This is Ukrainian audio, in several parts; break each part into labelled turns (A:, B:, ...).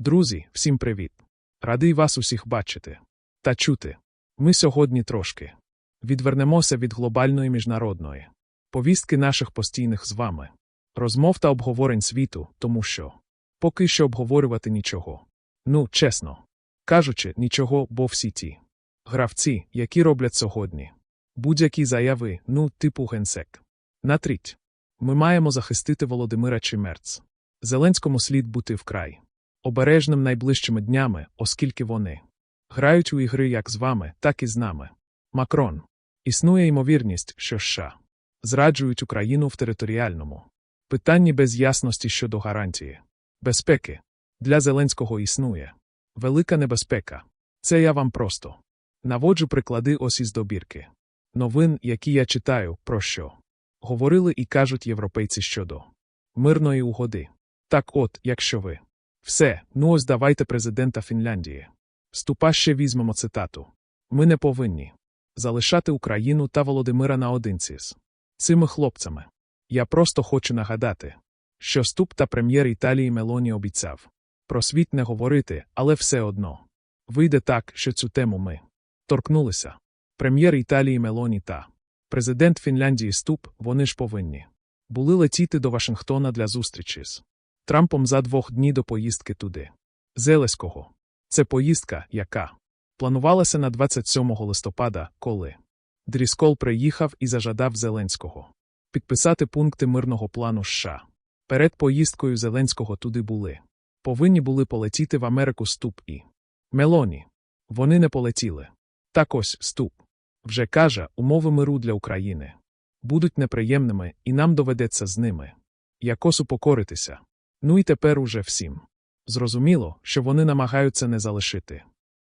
A: Друзі, всім привіт. Радий вас усіх бачити. Та чути. Ми сьогодні трошки відвернемося від глобальної міжнародної повістки наших постійних з вами, розмов та обговорень світу, тому що поки що обговорювати нічого. Ну, чесно кажучи, нічого, бо всі ті гравці, які роблять сьогодні, будь-які заяви, ну, типу генсек. Натріть. Ми маємо захистити Володимира Чимерц. Зеленському слід бути вкрай обережним найближчими днями, оскільки вони грають у ігри як з вами, так і з нами. Макрон. Існує ймовірність, що США зраджують Україну в територіальному питанні без ясності щодо гарантії безпеки. Для Зеленського існує велика небезпека. Це я вам просто наводжу приклади ось із добірки. Новин, які я читаю, про що говорили і кажуть європейці щодо мирної угоди. Так от, якщо ви все, ну ось давайте президента Фінляндії. Ступа ще візьмемо цитату. Ми не повинні залишати Україну та Володимира наодинці з цими хлопцями. Я просто хочу нагадати, що ступ та прем'єр Італії Мелоні обіцяв про світ не говорити, але все одно. Вийде так, що цю тему ми торкнулися. Прем'єр Італії Мелоні та президент Фінляндії Ступ, вони ж повинні були летіти до Вашингтона для зустрічі з Трампом за двох дні до поїздки туди. Зелеського. Це поїздка, яка планувалася на 27 листопада, коли Дріскол приїхав і зажадав Зеленського підписати пункти мирного плану США. Перед поїздкою Зеленського туди були. Повинні були полетіти в Америку Ступ і Мелоні. Вони не полетіли. Так ось Ступ вже каже, умови миру для України будуть неприємними, і нам доведеться з ними якось упокоритися. Ну і тепер уже всім. Зрозуміло, що вони намагаються не залишити.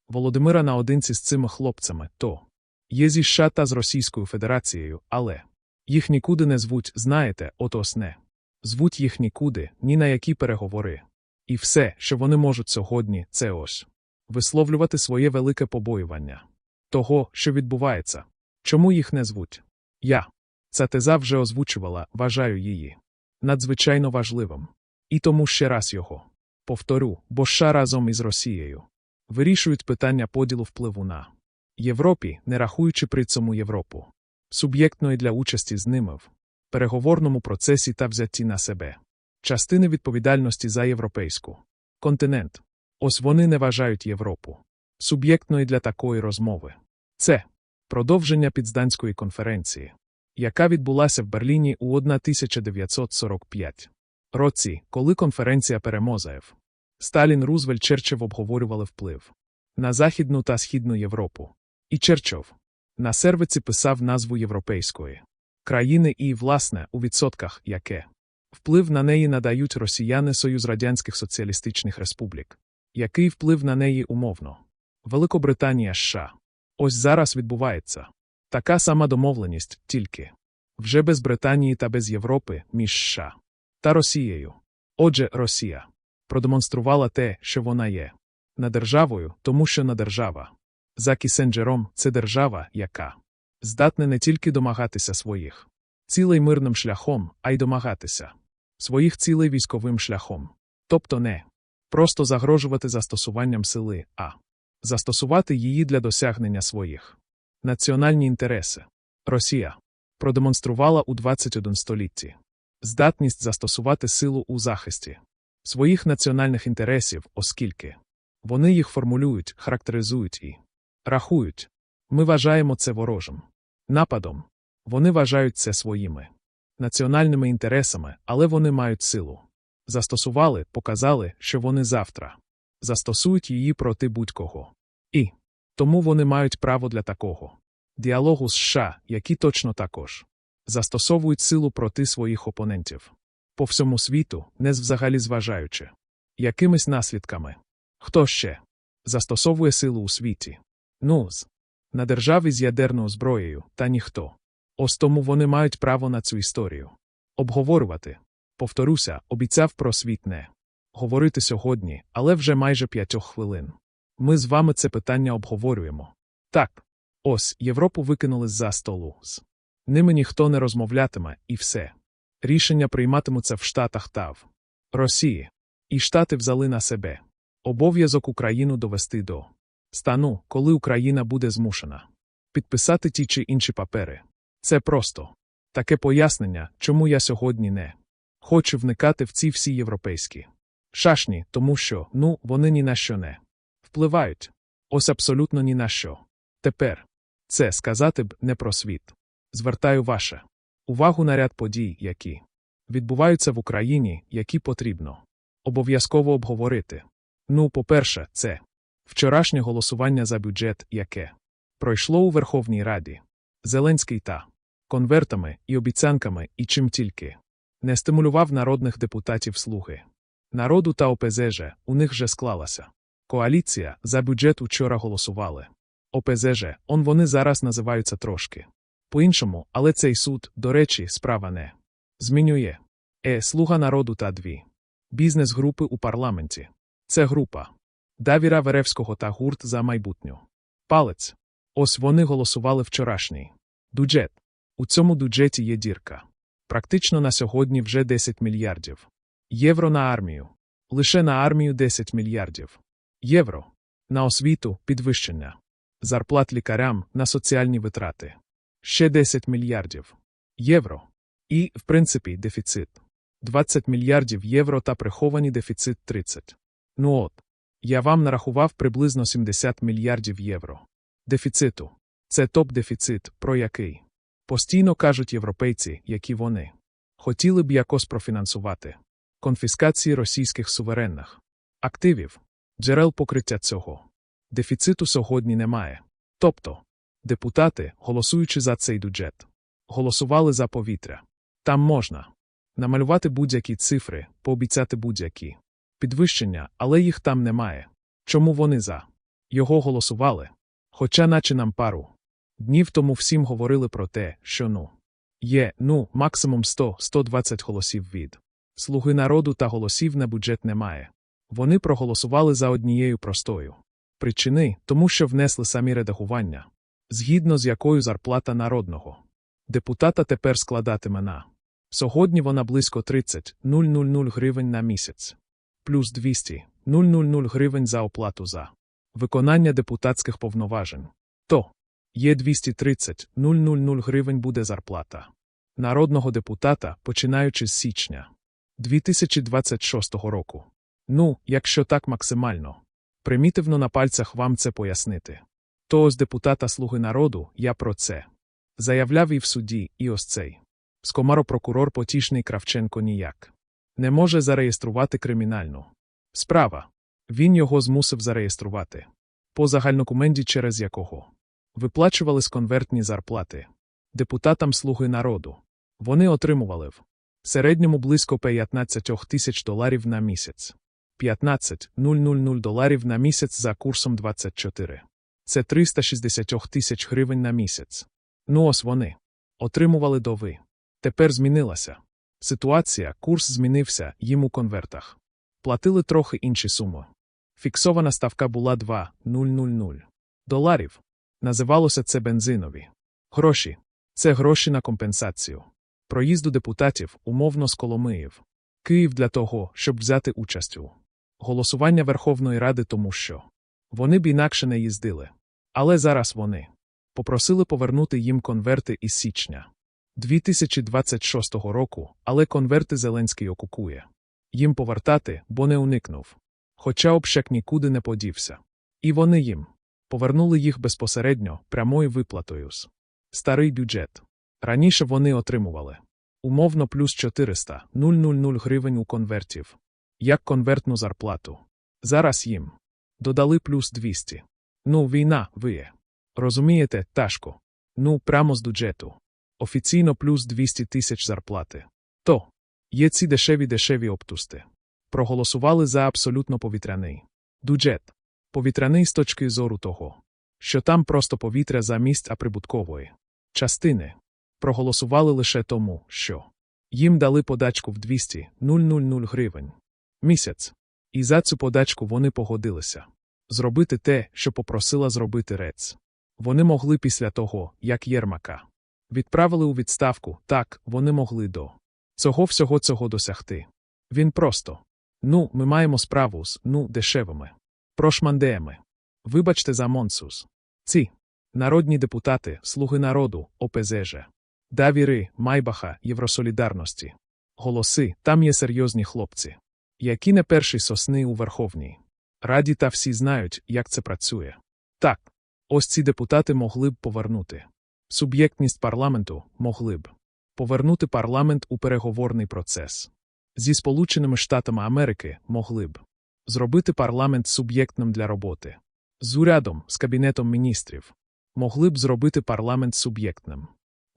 A: Володимира наодинці з цими хлопцями то є зі США та з Російською Федерацією, але їх нікуди не звуть, знаєте, от ось не. Звуть їх нікуди, ні на які переговори. І все, що вони можуть сьогодні, це ось висловлювати своє велике побоювання того, що відбувається. Чому їх не звуть? Я. Ця теза вже озвучувала, вважаю її надзвичайно важливим. І тому ще раз його. Повторю, бо США разом із Росією. Вирішують питання поділу впливу на Європі, не рахуючи при цьому Європу, суб'єктної для участі з ними в переговорному процесі та взятті на себе, частини відповідальності за європейську. Континент. Ось вони не вважають Європу. Суб'єктною для такої розмови. Це продовження Підзданської конференції, яка відбулася в Берліні у 1945 році, коли конференція перемозаєв. Сталін Рузвельт Черчев обговорювали вплив на Західну та Східну Європу. І Черчов на сервиці писав назву європейської країни і, власне, у відсотках яке вплив на неї надають росіяни Союз Радянських Соціалістичних Республік, який вплив на неї умовно. Великобританія США. Ось зараз відбувається така сама домовленість, тільки вже без Британії та без Європи між США та Росією. Отже, Росія продемонструвала те, що вона є не державою, тому що не держава. За Кісенджером це держава, яка здатна не тільки домагатися своїх цілей мирним шляхом, а й домагатися своїх цілей військовим шляхом. Тобто не просто загрожувати застосуванням сили, а застосувати її для досягнення своїх національні інтереси. Росія продемонструвала у 21 столітті здатність застосувати силу у захисті своїх національних інтересів, оскільки вони їх формулюють, характеризують і рахують. Ми вважаємо це ворожим нападом. Вони вважають це своїми національними інтересами, але вони мають силу. Застосували, показали, що вони завтра застосують її проти будь-кого. І тому вони мають право для такого діалогу з США, які точно також застосовують силу проти своїх опонентів по всьому світу, не взагалі зважаючи, якимись наслідками. Хто ще застосовує силу у світі? Ну, з на державі з ядерною зброєю, та ніхто. Ось тому вони мають право на цю історію. Обговорювати. Повторюся, обіцяв про світ не говорити сьогодні, але вже майже п'ятьох хвилин. Ми з вами це питання обговорюємо. Так, ось Європу викинули з за столу. Ними ніхто не розмовлятиме, і все. Рішення прийматимуться в Штатах та в Росії. І Штати взяли на себе Обов'язок Україну довести до стану, коли Україна буде змушена підписати ті чи інші папери. Це просто таке пояснення, чому я сьогодні не хочу вникати в ці всі європейські шашні, тому що, ну, вони ні на що не впливають. Ось абсолютно ні на що. Тепер це сказати б не про світ. Звертаю ваше увагу на ряд подій, які відбуваються в Україні, які потрібно обов'язково обговорити. Ну, по-перше, це вчорашнє голосування за бюджет, яке пройшло у Верховній Раді. Зеленський та конвертами і обіцянками, і чим тільки не стимулював народних депутатів слуги. Народу та ОПЗЖ у них же склалася. Коаліція за бюджет учора голосували. ОПЗЖ, он вони зараз називаються трошки. По-іншому, але цей суд, до речі, справа не змінює. Е, слуга народу та дві. Бізнес-групи у парламенті. Це група. Давіра Веревського та гурт за майбутню. Палець. Ось вони голосували вчорашній. Бюджет. У цьому бюджеті є дірка. Практично на сьогодні вже 10 мільярдів. Євро на армію. Лише на армію 10 мільярдів. Євро. На освіту підвищення. Зарплат лікарям на соціальні витрати. Ще 10 мільярдів. Євро. І, в принципі, дефіцит. 20 мільярдів євро та прихований дефіцит 30. Ну от. Я вам нарахував приблизно 70 мільярдів євро. Дефіциту. Це топ-дефіцит, про який постійно кажуть європейці, які вони хотіли б якось профінансувати конфіскації російських суверенних активів, джерел покриття цього. Дефіциту сьогодні немає. Тобто, депутати, голосуючи за цей бюджет, голосували за повітря. Там можна намалювати будь-які цифри, пообіцяти будь-які підвищення, але їх там немає. Чому вони за його голосували? Хоча, наче нам пару днів тому всім говорили про те, що ну є, ну, максимум 100-120 голосів від слуги народу та голосів на бюджет немає. Вони проголосували за однією простою причини, тому що внесли самі редагування, згідно з якою зарплата народного депутата тепер складатиме на сьогодні вона близько 30 000 гривень на місяць, плюс 200 000 гривень за оплату за виконання депутатських повноважень. То є 230 000 гривень буде зарплата народного депутата, починаючи з січня 2026 року. Ну, якщо так максимально. Примітивно на пальцях вам це пояснити. То ось депутата Слуги народу, я про це. Заявляв і в суді, і ось цей. Скомаро-прокурор Потішний Кравченко ніяк. Не може зареєструвати кримінальну справа. Він його змусив зареєструвати. По загальнокуменді, через якого виплачувались конвертні зарплати. Депутатам Слуги народу. Вони отримували в середньому близько 15 тисяч доларів на місяць. 15 000 доларів на місяць за курсом 24. Це 360 тисяч гривень на місяць. Ну ось вони отримували дови. Тепер змінилася. Ситуація, курс змінився їм у конвертах. Платили трохи інші суми. Фіксована ставка була 2 000 доларів. Називалося це бензинові. Гроші. Це гроші на компенсацію. Проїзду депутатів умовно з Коломиїв. Київ для того, щоб взяти участь у голосування Верховної Ради, тому що вони б інакше не їздили. Але зараз вони попросили повернути їм конверти із січня 2026 року, але конверти Зеленський окукує. Їм повертати, бо не уникнув. Хоча обшек нікуди не подівся. І вони їм повернули їх безпосередньо прямою виплатою з старий бюджет. Раніше вони отримували умовно плюс 400 000 гривень у конвертів, як конвертну зарплату. Зараз їм додали плюс 200. Ну, війна, ви. Розумієте, ташко. Ну, прямо з бюджету. Офіційно плюс 200 тисяч зарплати. То є ці дешеві дешеві обтусти. Проголосували за абсолютно повітряний бюджет. Повітряний з точки зору того, що там просто повітря замість прибуткової частини. Проголосували лише тому, що їм дали подачку в 200 000 гривень місяць, і за цю подачку вони погодилися зробити те, що попросила зробити Рец. Вони могли після того, як Єрмака відправили у відставку, так вони могли до цього всього цього досягти. Він просто Ну, ми маємо справу з, ну, дешевими. Прошмандеями. Вибачте за Монсус. Ці народні депутати, слуги народу, ОПЗЖ. Давіри, Майбаха, Євросолідарності. Голоси, там є серйозні хлопці. Які не перші сосни у Верховній. Раді та всі знають, як це працює. Так, ось ці депутати могли б повернути. Суб'єктність парламенту могли б повернути парламент у переговорний процес. Зі Сполученими Штатами Америки могли б зробити парламент суб'єктним для роботи. З урядом, з Кабінетом міністрів могли б зробити парламент суб'єктним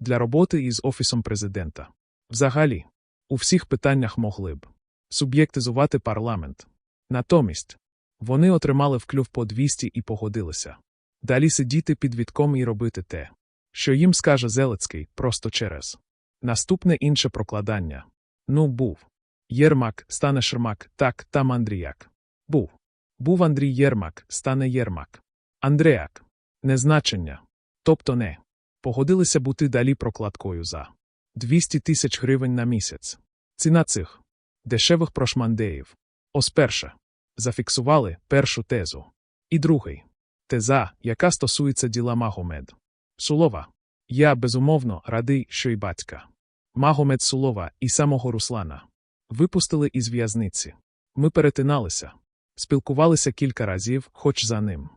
A: для роботи із Офісом президента. Взагалі, у всіх питаннях могли б суб'єктизувати парламент. Натомість вони отримали вклюв по 200 і погодилися. Далі сидіти під вітком і робити те, що їм скаже Зелецький просто через наступне інше прокладання. Ну, був. Єрмак стане Шермак, так, там Андріяк. Був. Був Андрій Єрмак, стане Єрмак. Андреяк. Незначення. Тобто не. Погодилися бути далі прокладкою за 200 тисяч гривень на місяць. Ціна цих дешевих прошмандеїв. Ось перша. Зафіксували першу тезу. І другий. Теза, яка стосується діла Магомед. Сулова. Я, безумовно, радий, що й батька. Магомед Сулова і самого Руслана. Випустили із в'язниці. Ми перетиналися. Спілкувалися кілька разів, хоч за ним.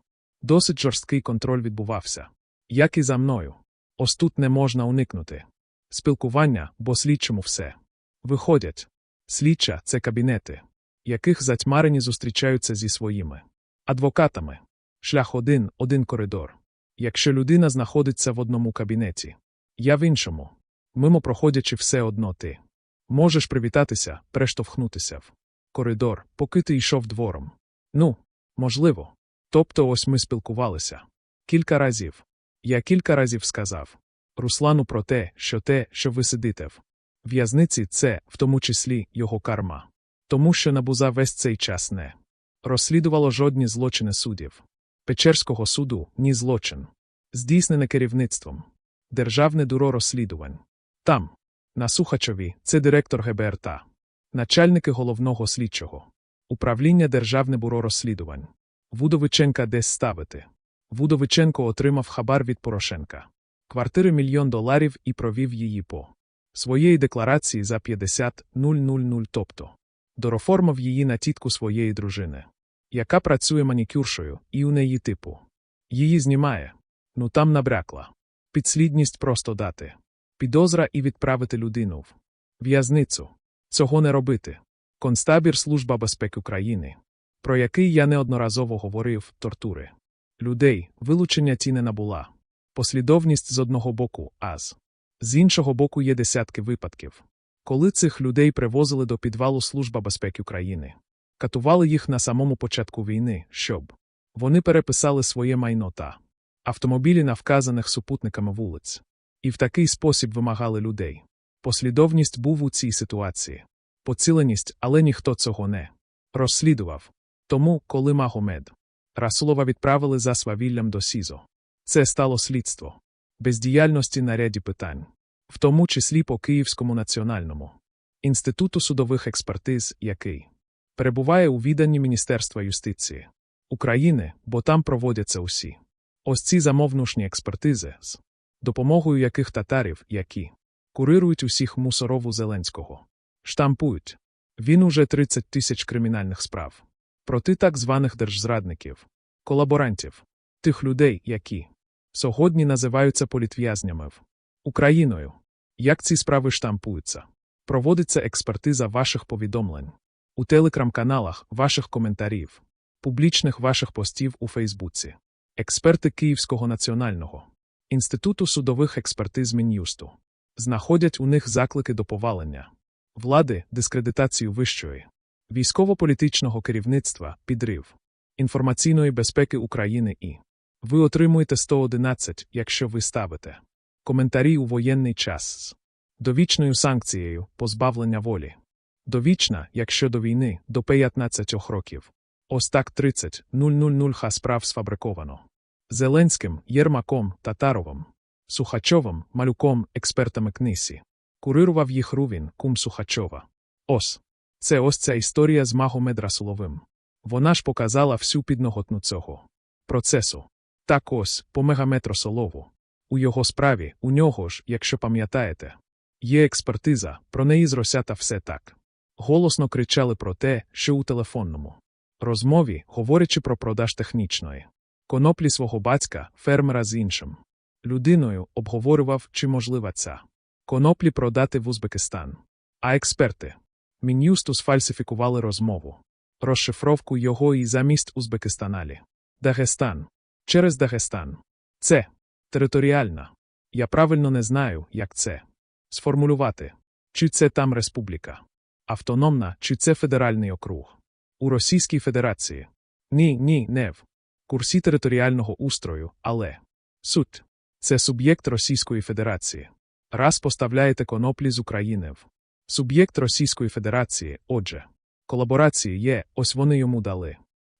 A: Досить жорсткий контроль відбувався. Як і за мною. Ось тут не можна уникнути. Спілкування, бо слідчому все. Виходять. Слідча це кабінети, яких затьмарені зустрічаються зі своїми адвокатами. Шлях один, один коридор. Якщо людина знаходиться в одному кабінеті, я в іншому. Мимо проходячи все одно ти. Можеш привітатися, перештовхнутися в коридор, поки ти йшов двором. Ну, можливо. Тобто ось ми спілкувалися. Кілька разів. Я кілька разів сказав Руслану про те, що те, що ви сидите в в'язниці, це, в тому числі, його карма. Тому що набуза весь цей час не розслідувало жодні злочини суддів. Печерського суду ні злочин. Здійснене керівництвом. Державне бюро розслідувань. Там, на Сухачові, це директор ГБРТА, начальники головного слідчого, управління Державне бюро розслідувань. Вудовиченка десь ставити. Вудовиченко отримав хабар від Порошенка. Квартири мільйон доларів і провів її по своєї декларації за 50 000, тобто дороформив її на тітку своєї дружини, яка працює манікюршою, і у неї типу. Її знімає. Ну там набрякла. Підслідність просто дати. Підозра і відправити людину в в'язницю. Цього не робити. Констабір Служба безпеки України, про який я неодноразово говорив, тортури. Людей, вилучення ті не набула. Послідовність з одного боку аз. З іншого боку є десятки випадків. Коли цих людей привозили до підвалу Служба безпеки України, катували їх на самому початку війни, щоб вони переписали своє майно та автомобілі на вказаних супутниками вулиць, і в такий спосіб вимагали людей. Послідовність був у цій ситуації, поціленість, але ніхто цього не розслідував. Тому, коли Магомед Расулова відправили за свавіллям до СІЗО, це стало слідство бездіяльності на ряді питань, в тому числі по Київському національному інституту судових експертиз, який перебуває у відданні Міністерства юстиції України, бо там проводяться усі. Ось ці замовнушні експертизи, з допомогою яких татарів, які курирують усіх мусорову Зеленського, штампують. Він уже 30 тисяч кримінальних справ проти так званих держзрадників, колаборантів, тих людей, які сьогодні називаються політв'язнями в Україною. Як ці справи штампуються? Проводиться експертиза ваших повідомлень у телеграм-каналах ваших коментарів, публічних ваших постів у Фейсбуці, експерти Київського національного інституту судових експертиз Мін'юсту знаходять у них заклики до повалення влади, дискредитацію вищої, військово-політичного керівництва, підрив, інформаційної безпеки України і ви отримуєте 111, якщо ви ставите коментарі у воєнний час довічною санкцією позбавлення волі. Довічна, якщо до війни, до 15 років. Ось так 30 000 ха справ сфабриковано. Зеленським, Єрмаком, Татаровим, Сухачовим, Малюком, експертами книсі. Курирував їх Рувін, кум Сухачова. Ос. Це ось ця історія з Магомед Расуловим. Вона ж показала всю підноготну цього процесу. Так ось, по Мегамед Расулову. У його справі, у нього ж, якщо пам'ятаєте, є експертиза, про неї з Росята все так. Голосно кричали про те, що у телефонному розмові, говорячи про продаж технічної коноплі свого батька, фермера з іншим людиною, обговорював, чи можлива ця коноплі продати в Узбекистан. А експерти Мін'юсту сфальсифікували розмову, розшифровку його і замість Узбекистаналі. Дагестан. Через Дагестан. Це територіальна. Я правильно не знаю, як це сформулювати. Чи це там республіка? Автономна, чи це федеральний округ? У Російській Федерації. Ні, ні, не в курсі територіального устрою, але суть це суб'єкт Російської Федерації. Раз поставляєте коноплі з України в суб'єкт Російської Федерації, отже, колаборації є, ось вони йому дали.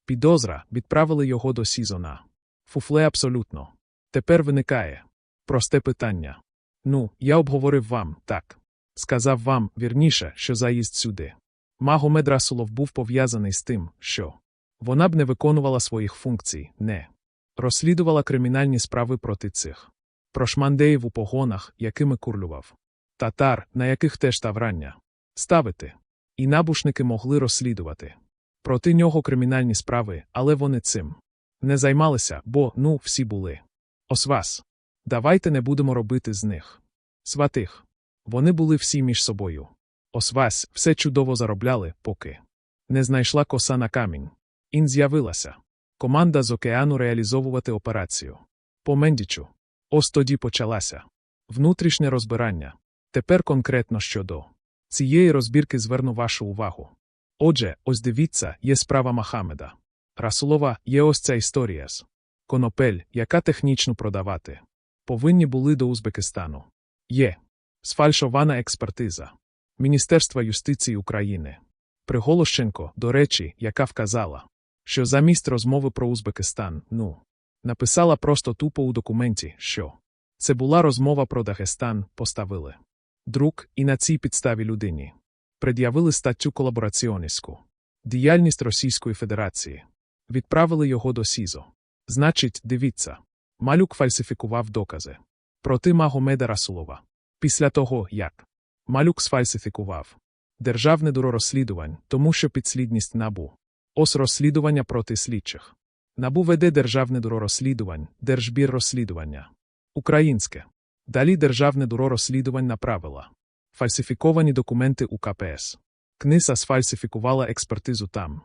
A: Підозра відправили його до Сізона. Фуфле абсолютно. Тепер виникає просте питання. Ну, я обговорив вам, так. Сказав вам, вірніше, що заїзд сюди. Магомед Расулов був пов'язаний з тим, що вона б не виконувала своїх функцій, не розслідувала кримінальні справи проти цих прошмандеїв у погонах, якими курлював, татар, на яких теж таврання ставити. І набушники могли розслідувати проти нього кримінальні справи, але вони цим не займалися, бо, ну, всі були. Ось вас. Давайте не будемо робити з них. Сватих. Вони були всі між собою. Ось вас все чудово заробляли, поки не знайшла коса на камінь. Ін з'явилася. Команда з океану реалізовувати операцію. По Мендічу. Ось тоді почалася. Внутрішнє розбирання. Тепер конкретно щодо цієї розбірки зверну вашу увагу. Отже, ось дивіться, є справа Махамеда. Расулова є ось ця історія з конопель, яка технічно продавати. Повинні були до Узбекистану. Є сфальшована експертиза Міністерства юстиції України. Приголощенко, до речі, яка вказала, що замість розмови про Узбекистан, ну, написала просто тупо у документі, що це була розмова про Дагестан, поставили друк і на цій підставі людині пред'явили статтю колабораціоністську діяльність Російської Федерації, відправили його до СІЗО. Значить, дивіться, малюк фальсифікував докази проти Магомеда Расулова. Після того, як малюк сфальсифікував державне бюро розслідувань, тому що підслідність набу. Ось розслідування проти слідчих. Набу веде Державне бюро розслідувань, Держбір розслідування. Українське. Далі Державне бюро розслідувань направила. Фальсифіковані документи у. Книса сфальсифікувала експертизу там,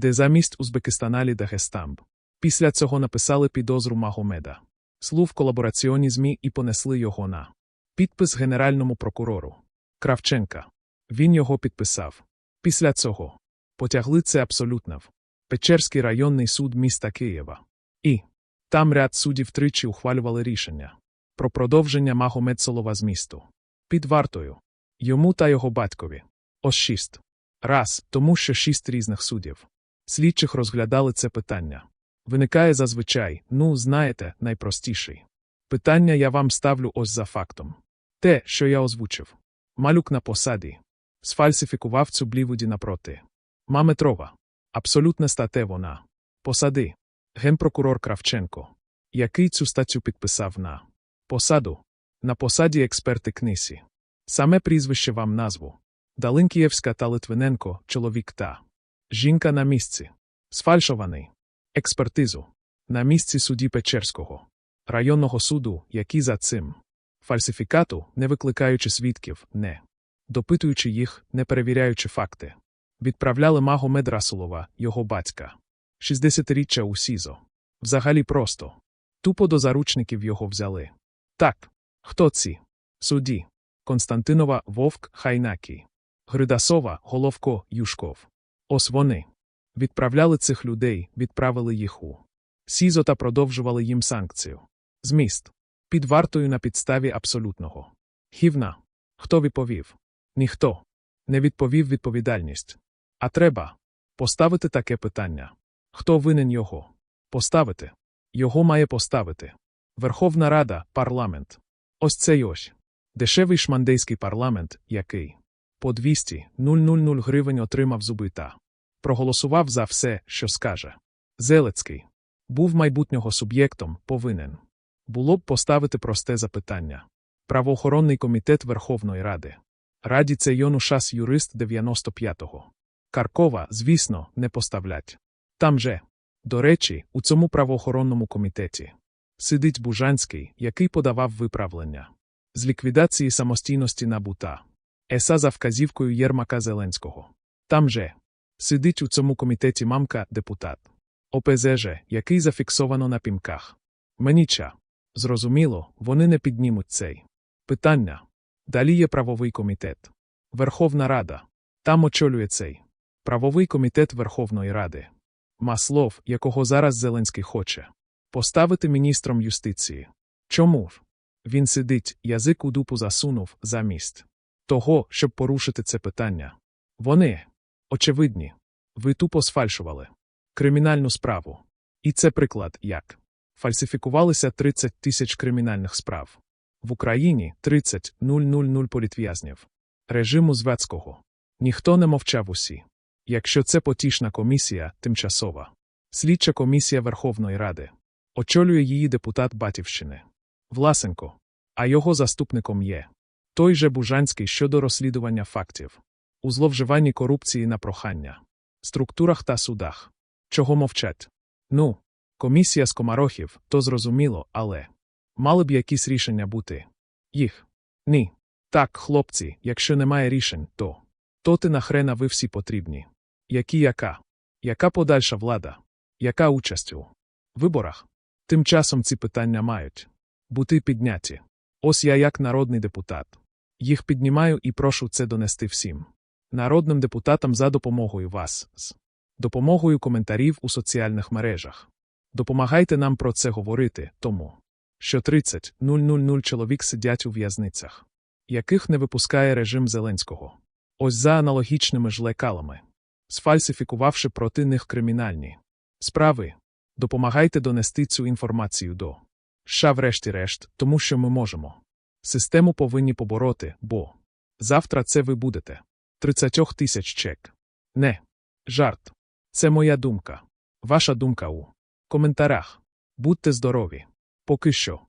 A: де замість Узбекистаналі Дагестамб. Після цього написали підозру Магомеда. Слув колабораціоні ЗМІ і понесли його на підпис Генеральному прокурору Кравченка. Він його підписав. Після цього потягли це абсолютно в Печерський районний суд міста Києва. І там ряд суддів тричі ухвалювали рішення про продовження Магомедсолова з місту. Під вартою йому та його батькові. Ось шість. Раз, тому що шість різних суддів. Слідчих розглядали це питання. Виникає зазвичай, ну, знаєте, найпростіший. Питання я вам ставлю ось за фактом. Те, що я озвучив. Малюк на посаді. Сфальсифікував цю блівуді напроти. Маметрова. Абсолютна стате вона. Посади. Генпрокурор Кравченко. Який цю статтю підписав на посаду. На посаді експерти книсі. Саме прізвище вам назву. Далинкієвська та Литвиненко, чоловік та жінка на місці. Сфальшований. Експертизу. На місці судді Печерського. Районного суду, який за цим. Фальсифікату, не викликаючи свідків, не допитуючи їх, не перевіряючи факти. Відправляли Магомед Расулова, його батька. 60-річчя у СІЗО. Взагалі просто. Тупо до заручників його взяли. Так. Хто ці? Судді. Константинова Вовк Хайнакі. Гридасова Головко Юшков. Ось вони. Відправляли цих людей, відправили їх у СІЗО та продовжували їм санкцію. Зміст. Під вартою на підставі абсолютного. Хівна. Хто відповів? Ніхто. Не відповів відповідальність. А треба поставити таке питання. Хто винен його? Поставити. Його має поставити. Верховна Рада, парламент. Ось цей ось. Дешевий шмандейський парламент, який по 200 000 гривень отримав зубита. Проголосував за все, що скаже. Зелецький був майбутнього суб'єктом, повинен. Було б поставити просте запитання. Правоохоронний комітет Верховної Ради. Раді це Йонушас юрист 95-го. Каркова, звісно, не поставлять. Там же, до речі, у цьому правоохоронному комітеті сидить Бужанський, який подавав виправлення з ліквідації самостійності набута. ЕСА за вказівкою Єрмака Зеленського. Там же сидить у цьому комітеті мамка депутат. ОПЗЖ, який зафіксовано на пімках. Меніча. Зрозуміло, вони не піднімуть цей. Питання. Далі є правовий комітет. Верховна Рада. Там очолює цей. Правовий комітет Верховної Ради. Маслов, якого зараз Зеленський хоче. Поставити міністром юстиції. Чому? Він сидить, язик у дупу засунув замість того, щоб порушити це питання. Вони, очевидні, ви тупо сфальшували кримінальну справу. І це приклад як. Фальсифікувалися 30 тисяч кримінальних справ. В Україні 30 000 політв'язнів. Режиму Звецького. Ніхто не мовчав усі. Якщо це потішна комісія, тимчасова. Слідча комісія Верховної Ради. Очолює її депутат Батівщини. Власенко. А його заступником є той же Бужанський щодо розслідування фактів. У зловживанні корупції на прохання. Структурах та судах. Чого мовчать? Ну, комісія з комарохів, то зрозуміло, але мали б якісь рішення бути. Їх. Ні. Так, хлопці, якщо немає рішень, то. То ти нахрена ви всі потрібні. Які яка? Яка подальша влада? Яка участь у виборах? Тим часом ці питання мають бути підняті. Ось я як народний депутат. Їх піднімаю і прошу це донести всім. Народним депутатам за допомогою вас з допомогою коментарів у соціальних мережах. Допомагайте нам про це говорити, тому що 30 000 чоловік сидять у в'язницях, яких не випускає режим Зеленського. Ось за аналогічними ж лекалами, сфальсифікувавши проти них кримінальні справи. Допомагайте донести цю інформацію до США врешті-решт, тому що ми можемо. Систему повинні побороти, бо завтра це ви будете. 30 тисяч чек. Не. Жарт. Це моя думка. Ваша думка у коментарях. Будьте здорові. Поки що.